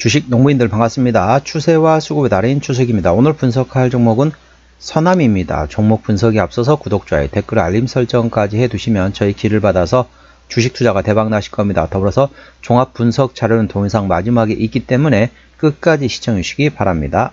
주식 농부인들 반갑습니다. 추세와 수급의 달인 추석입니다. 오늘 분석할 종목은 서남입니다. 종목 분석이 앞서서 구독, 좋아요, 댓글, 알림 설정까지 해두시면 저희 길을 받아서 주식 투자가 대박 나실 겁니다. 더불어서 종합 분석 자료는 동영상 마지막에 있기 때문에 끝까지 시청해 주시기 바랍니다.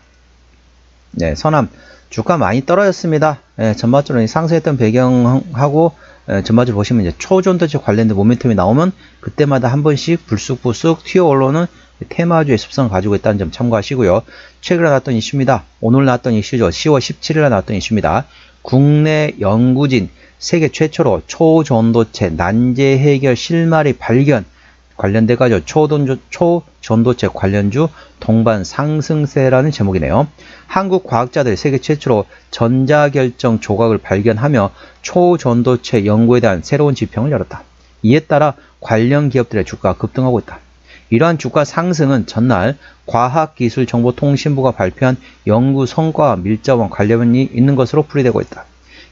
네, 서남 주가 많이 떨어졌습니다. 예, 전반적으로 상승했던 배경하고 예, 전반적으로 보시면 이제 초전도체 관련된 모멘텀이 나오면 그때마다 한 번씩 불쑥불쑥 튀어 올라오는 테마주의 습성을 가지고 있다는 점 참고하시고요. 최근에 나왔던 이슈입니다. 오늘 나왔던 이슈죠. 10월 17일에 나왔던 이슈입니다. 국내 연구진 세계 최초로 초전도체 난제 해결 실마리 발견 관련돼 가지고 초전도, 초전도체 관련주 동반 상승세라는 제목이네요. 한국 과학자들이 세계 최초로 전자결정 조각을 발견하며 초전도체 연구에 대한 새로운 지평을 열었다. 이에 따라 관련 기업들의 주가가 급등하고 있다. 이러한 주가 상승은 전날 과학기술정보통신부가 발표한 연구 성과와 밀접한 관련이 있는 것으로 풀이되고 있다.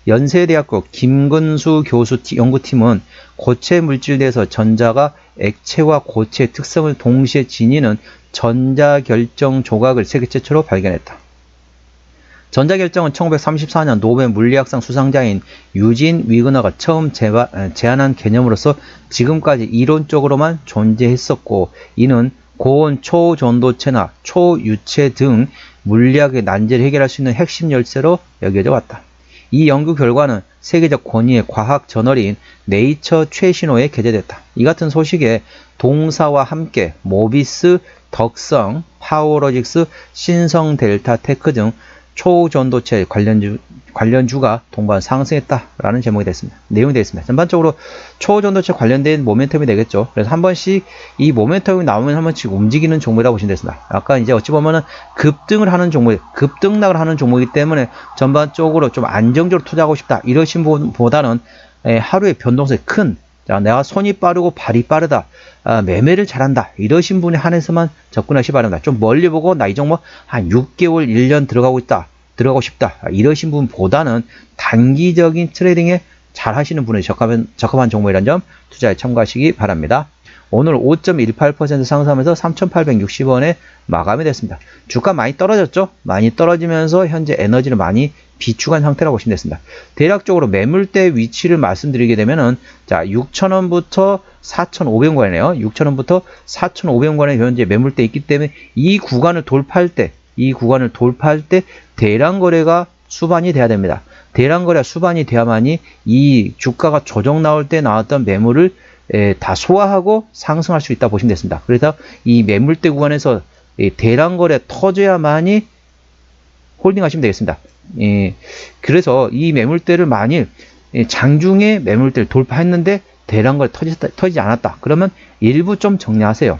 연세대학교 김근수 교수 연구팀은 고체 물질 내에서 전자가 액체와 고체의 특성을 동시에 지니는 전자결정 조각을 세계 최초로 발견했다. 전자결정은 1934년 노벨 물리학상 수상자인 유진 위그너가 처음 제안한 개념으로서 지금까지 이론적으로만 존재했었고 이는 고온 초전도체나 초유체 등 물리학의 난제를 해결할 수 있는 핵심 열쇠로 여겨져 왔다. 이 연구 결과는 세계적 권위의 과학 저널인 네이처 최신호에 게재됐다. 이 같은 소식에 동사와 함께 모비스, 덕성, 파워로직스, 신성 델타 테크 등 초전도체 관련주, 관련주가 동반 상승했다라는 제목이 됐습니다. 내용이 되겠습니다. 전반적으로 초전도체 관련된 모멘텀이 되겠죠. 그래서 한 번씩 이 모멘텀이 나오면 한 번씩 움직이는 종목이라고 보시면 되겠습니다. 약간 이제 어찌 보면은 급등을 하는 종목, 급등락을 하는 종목이기 때문에 전반적으로 좀 안정적으로 투자하고 싶다. 이러신 분보다는 하루의 변동성이 큰 자, 내가 손이 빠르고 발이 빠르다. 아, 매매를 잘한다. 이러신 분에 한해서만 접근하시 기 바랍니다. 좀 멀리 보고 나 이 종목 한 6개월, 1년 들어가고 있다. 들어가고 싶다. 아, 이러신 분보다는 단기적인 트레이딩에 잘 하시는 분에 적합한, 적합한 종목이라는 점 투자에 참고하시기 바랍니다. 오늘 5.18% 상승하면서 3,860원에 마감이 됐습니다. 주가 많이 떨어졌죠? 많이 떨어지면서 현재 에너지를 많이 비축한 상태라고 보시면 되겠습니다. 대략적으로 매물대 위치를 말씀드리게 되면은 자 6,000원부터 4,500원이네요. 6,000원부터 4,500원에 현재 매물대 있기 때문에 이 구간을 돌파할 때 이 구간을 돌파할 때 대량 거래가 수반이 돼야 됩니다. 대량 거래 수반이 돼야만이 이 주가가 조정 나올 때 나왔던 매물을 에, 다 소화하고 상승할 수 있다 보시면 되겠습니다. 그래서 이 매물대 구간에서 대량 거래 터져야만이 홀딩 하시면 되겠습니다. 예, 그래서 이 매물대를 만일 장중에 매물대를 돌파했는데 대량 거래 터지지 않았다. 그러면 일부 좀 정리하세요.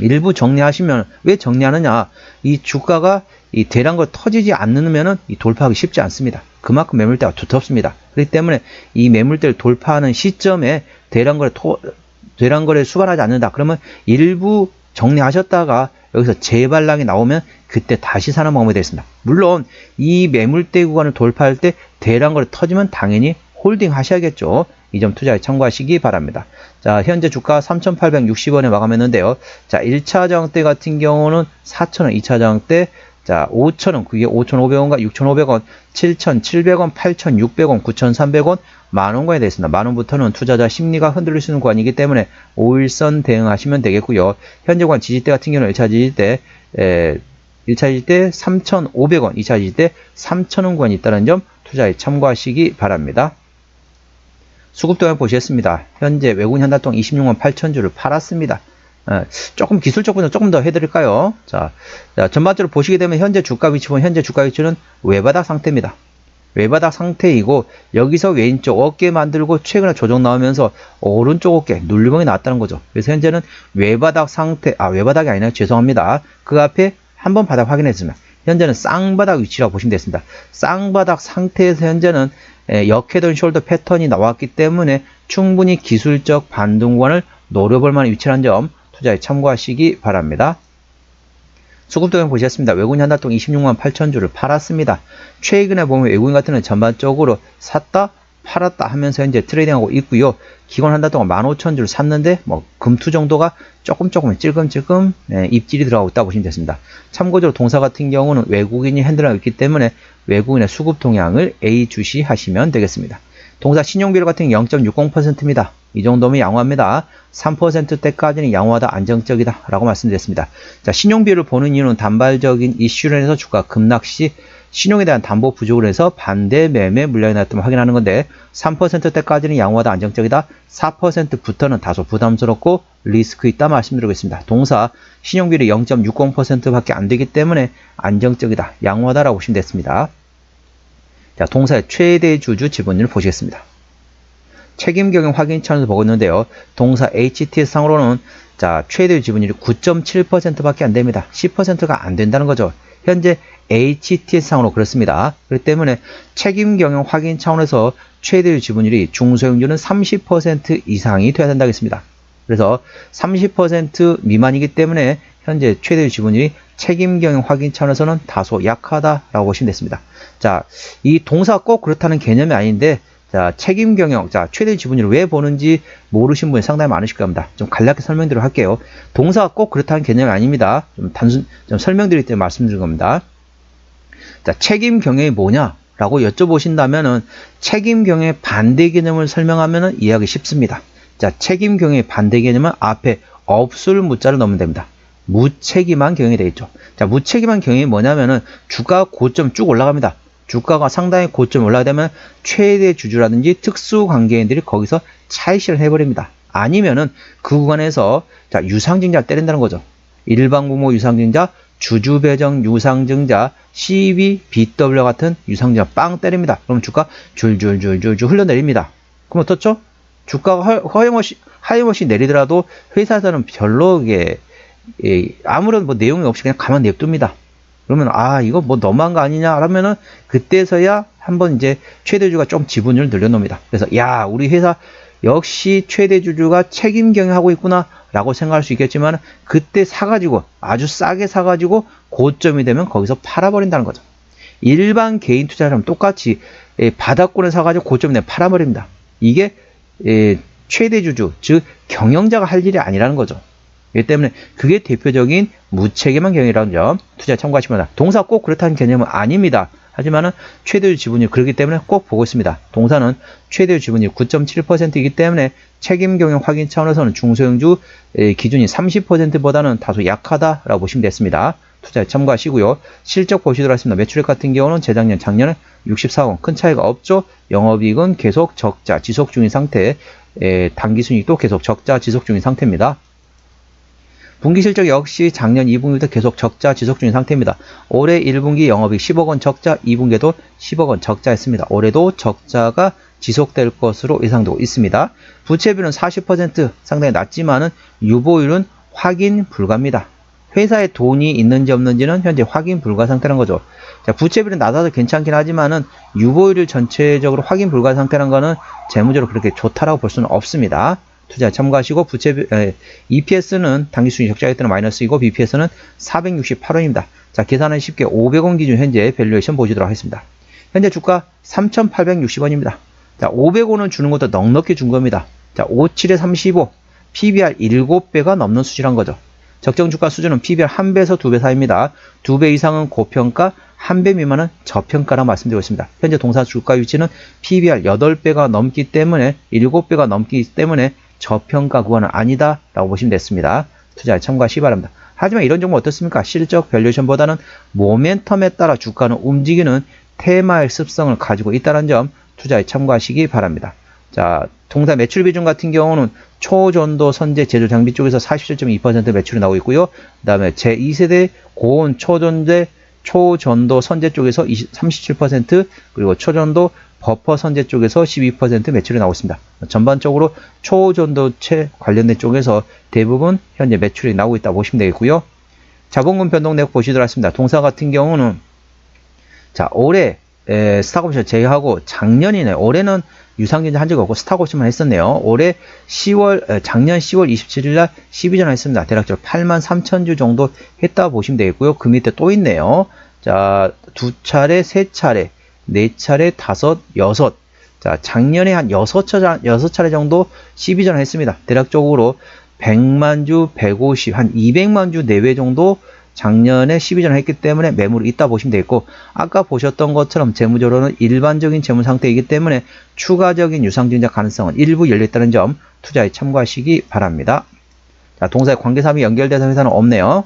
일부 정리하시면 왜 정리하느냐? 이 주가가 이 대량 거래 터지지 않으면은 이 돌파하기 쉽지 않습니다. 그만큼 매물대가 두텁습니다. 그렇기 때문에 이 매물대를 돌파하는 시점에 대량 거래 토, 대량 거래 수반하지 않는다. 그러면 일부 정리하셨다가 여기서 재발랑이 나오면 그때 다시 사는 방법이 되겠습니다. 물론 이 매물대 구간을 돌파할 때 대량 거래 터지면 당연히 홀딩 하셔야겠죠. 이 점 투자에 참고하시기 바랍니다. 자, 현재 주가 3,860원에 마감했는데요. 자, 1차 저항대 같은 경우는 4,000원, 2차 저항대 자, 5,000원, 그게 5,500원과 6,500원, 7,700원, 8,600원, 9,300원, 만원권에 되어 습니다 만원부터는 투자자 심리가 흔들릴 수 있는 구간이기 때문에 5일선 대응하시면 되겠고요. 현재 구간 지지대 같은 경우는 1차 지지대, 에, 1차 지지대 3,500원, 2차 지지대 3,000원 구간이 있다는 점 투자에 참고하시기 바랍니다. 수급동을 보시겠습니다. 현재 외국인 현달동 26만 8천 주를 팔았습니다. 예, 조금 기술적 분석 조금 더 해드릴까요? 자, 자, 전반적으로 보시게 되면 현재 주가 위치 보면 현재 주가 위치는 외바닥 상태입니다. 외바닥 상태이고 여기서 왼쪽 어깨 만들고 최근에 조정 나오면서 오른쪽 어깨 눌림목이 나왔다는 거죠. 그래서 현재는 외바닥 상태, 아 외바닥이 아니라 죄송합니다. 그 앞에 한번 바닥 확인했습니다. 현재는 쌍바닥 위치라고 보시면 되겠습니다. 쌍바닥 상태에서 현재는 역헤드앤 숄더 패턴이 나왔기 때문에 충분히 기술적 반등권을 노려볼 만한 위치라는 점 투자에 참고하시기 바랍니다. 수급동영 보셨습니다. 외국인 한 달동 26만 8천 주를 팔았습니다. 최근에 보면 외국인 같은 경우는 전반적으로 샀다 팔았다 하면서 현재 트레이딩하고 있고요. 기관 한 달 동안 15,000줄 샀는데 뭐 금투 정도가 조금 조금 찔끔찔끔 네, 입질이 들어가고 있다 보시면 되겠습니다. 참고적으로 동사 같은 경우는 외국인이 핸들하고 있기 때문에 외국인의 수급 동향을 A 주시하시면 되겠습니다. 동사 신용비율 같은 경우 0.60%입니다. 이 정도면 양호합니다. 3%대까지는 양호하다, 안정적이다 라고 말씀드렸습니다. 자, 신용비율을 보는 이유는 단발적인 이슈로 인해서 주가 급락 시 신용에 대한 담보 부족을 해서 반대 매매 물량이 나왔다면 확인하는 건데 3%대까지는 양호하다, 안정적이다, 4%부터는 다소 부담스럽고 리스크 있다 말씀드리고 있습니다. 동사 신용비율이 0.60%밖에 안 되기 때문에 안정적이다, 양호하다라고 보시면 됐습니다. 자, 동사의 최대 주주 지분율 보시겠습니다. 책임 경영 확인 차원에서 보고 있는데요. 동사 HTS 상으로는 자, 최대 지분율이 9.7%밖에 안 됩니다. 10%가 안 된다는 거죠. 현재 HTS 상으로 그렇습니다. 그렇기 때문에 책임 경영 확인 차원에서 최대 지분율이 중소형주는 30% 이상이 돼야 된다겠습니다. 그래서 30% 미만이기 때문에 현재 최대 지분율이 책임 경영 확인 차원에서는 다소 약하다라고 보시면 됐습니다. 자, 이 동사 꼭 그렇다는 개념이 아닌데 자, 책임 경영, 자, 최대 지분율을 왜 보는지 모르신 분이 상당히 많으실 겁니다. 좀 간략하게 설명드리도록 할게요. 동사가 꼭 그렇다는 개념이 아닙니다. 좀 단순, 좀 설명드릴 때 말씀드린 겁니다. 자, 책임 경영이 뭐냐? 라고 여쭤보신다면은 책임 경영의 반대 개념을 설명하면은 이해하기 쉽습니다. 자, 책임 경영의 반대 개념은 앞에 없을 무자를 넣으면 됩니다. 무책임한 경영이 되겠죠. 자, 무책임한 경영이 뭐냐면은 주가 고점 쭉 올라갑니다. 주가가 상당히 고점 올라가게 되면 최대 주주라든지 특수 관계인들이 거기서 차익실을 해버립니다. 아니면은 그 구간에서 자, 유상증자 때린다는 거죠. 일반 공모 유상증자, 주주 배정 유상증자, CB, BW 같은 유상증자 빵 때립니다. 그럼 주가 줄줄줄줄줄 흘러내립니다. 그럼 어떻죠? 주가가 허용없이, 하염없이 내리더라도 회사에서는 별로 이게 예, 아무런 뭐 내용이 없이 그냥 가만 냅둡니다. 그러면 아 이거 뭐 너무한 거 아니냐 그러면은 그때서야 한번 이제 최대주가 좀 지분을 늘려놓습니다. 그래서 야 우리 회사 역시 최대주주가 책임 경영하고 있구나 라고 생각할 수 있겠지만 그때 사가지고 아주 싸게 사가지고 고점이 되면 거기서 팔아버린다는 거죠. 일반 개인 투자자랑 똑같이 예, 바닥권에 사가지고 고점에 팔아버립니다. 이게 예, 최대주주 즉 경영자가 할 일이 아니라는 거죠. 이기 때문에 그게 대표적인 무책임한 경영이라는 점 투자 참고하시면 됩니다. 동사 꼭 그렇다는 개념은 아닙니다. 하지만은 최대의 지분율 그렇기 때문에 꼭 보고 있습니다. 동사는 최대의 지분율 9.7%이기 때문에 책임 경영 확인 차원에서는 중소형주 기준이 30%보다는 다소 약하다라고 보시면 됐습니다. 투자에 참고하시고요. 실적 보시도록 하겠습니다. 매출액 같은 경우는 재작년, 작년에 64원 큰 차이가 없죠. 영업이익은 계속 적자 지속 중인 상태, 단기순이익도 계속 적자 지속 중인 상태입니다. 분기 실적 역시 작년 2분기부터 계속 적자 지속 중인 상태입니다. 올해 1분기 영업이익 10억 원 적자, 2분기에도 10억 원 적자했습니다. 올해도 적자가 지속될 것으로 예상되고 있습니다. 부채비율은 40% 상당히 낮지만은 유보율은 확인 불가입니다. 회사에 돈이 있는지 없는지는 현재 확인 불가 상태라는 거죠. 자, 부채비율은 낮아서 괜찮긴 하지만은 유보율 전체적으로 확인 불가 상태라는 거는 재무적으로 그렇게 좋다라고 볼 수는 없습니다. 투자 참고하시고 부채 에, EPS는 당기순위 적자일 때는 마이너스이고 BPS는 468원입니다. 자 계산은 쉽게 500원 기준 현재 밸류에이션 보시도록 하겠습니다. 현재 주가 3,860원입니다. 자 500원을 주는 것도 넉넉히 준 겁니다. 자 57에 35 PBR 7배가 넘는 수준한 거죠. 적정 주가 수준은 PBR 1배에서 2배 사이입니다. 2배 이상은 고평가, 1배 미만은 저평가라 말씀드리고 있습니다. 현재 동사 주가 위치는 PBR 8배가 넘기 때문에 7배가 넘기 때문에 저평가 구간은 아니다 라고 보시면 됐습니다. 투자에 참고하시기 바랍니다. 하지만 이런 종목 어떻습니까? 실적 밸류에이션보다는 모멘텀에 따라 주가는 움직이는 테마의 습성을 가지고 있다는 점 투자에 참고하시기 바랍니다. 자, 동사 매출 비중 같은 경우는 초전도 선제 제조 장비 쪽에서 47.2% 매출이 나오고 있고요. 그 다음에 제2세대 고온 초전제 초전도 선제 쪽에서 20, 37% 그리고 초전도 버퍼 선제 쪽에서 12% 매출이 나오고 있습니다. 전반적으로 초전도체 관련된 쪽에서 대부분 현재 매출이 나오고 있다고 보시면 되겠고요. 자본금 변동 내역 보시도록 하겠습니다. 동사 같은 경우는 자 올해 에, 스탁옵션 제외하고 작년이네 올해는 유상증자 한 적이 없고 스탁옵션만 했었네요. 올해 10월 에, 작년 10월 27일 날 12전 했습니다. 대략적으로 8만 3천 주 정도 했다 보시면 되겠고요. 그 밑에 또 있네요. 자 두 차례, 세 차례 네 차례, 다섯, 여섯. 자, 작년에 한 6차례, 6차례 정도 12전을 했습니다. 대략적으로 100만 주, 150, 한 200만 주 내외 정도 작년에 12전을 했기 때문에 매물이 있다 보시면 되겠고 아까 보셨던 것처럼 재무적으로는 일반적인 재무 상태이기 때문에 추가적인 유상증자 가능성은 일부 열려있다는 점 투자에 참고하시기 바랍니다. 자, 동사의 관계사항이 연결된 회사는 없네요.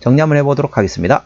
정리 한번 해보도록 하겠습니다.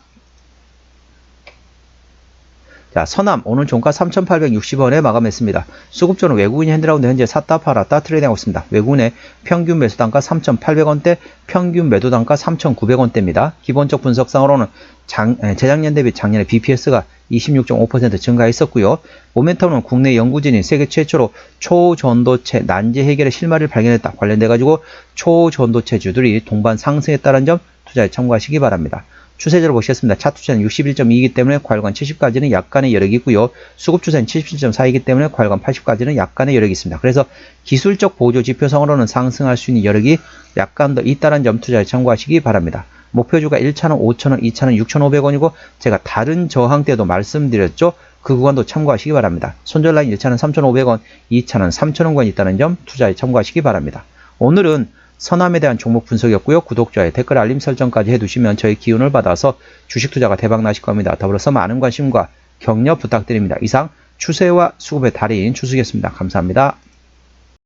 자, 서남 오늘 종가 3,860원에 마감했습니다. 수급조는 외국인이 핸들라운드 현재 샀다 팔았다 트레이딩하고 있습니다. 외국인의 평균 매수 단가 3,800원대, 평균 매도 단가 3,900원대입니다. 기본적 분석상으로는 장, 에, 재작년 대비 작년에 BPS가 26.5% 증가했었고요. 모멘텀은 국내 연구진이 세계 최초로 초전도체 난제 해결의 실마리를 발견했다. 관련돼 가지고 초전도체 주들이 동반 상승했다는 점 투자에 참고하시기 바랍니다. 추세적으로 보시겠습니다. 차트 추세는 61.2이기 때문에 과열관 70까지는 약간의 여력이 있고요. 수급 추세는 77.4이기 때문에 과열관 80까지는 약간의 여력이 있습니다. 그래서 기술적 보조 지표상으로는 상승할 수 있는 여력이 약간 더 있다는 점 투자에 참고하시기 바랍니다. 목표주가 1차는 5,000원, 2차는 6,500원이고 제가 다른 저항 때도 말씀드렸죠. 그 구간도 참고하시기 바랍니다. 손절 라인 1차는 3,500원, 2차는 3,000원권 있다는 점 투자에 참고하시기 바랍니다. 오늘은 서남에 대한 종목 분석이었고요. 구독자의 댓글 알림 설정까지 해두시면 저희 기운을 받아서 주식 투자가 대박 나실 겁니다. 더불어서 많은 관심과 격려 부탁드립니다. 이상 추세와 수급의 달인 추수겠습니다. 감사합니다.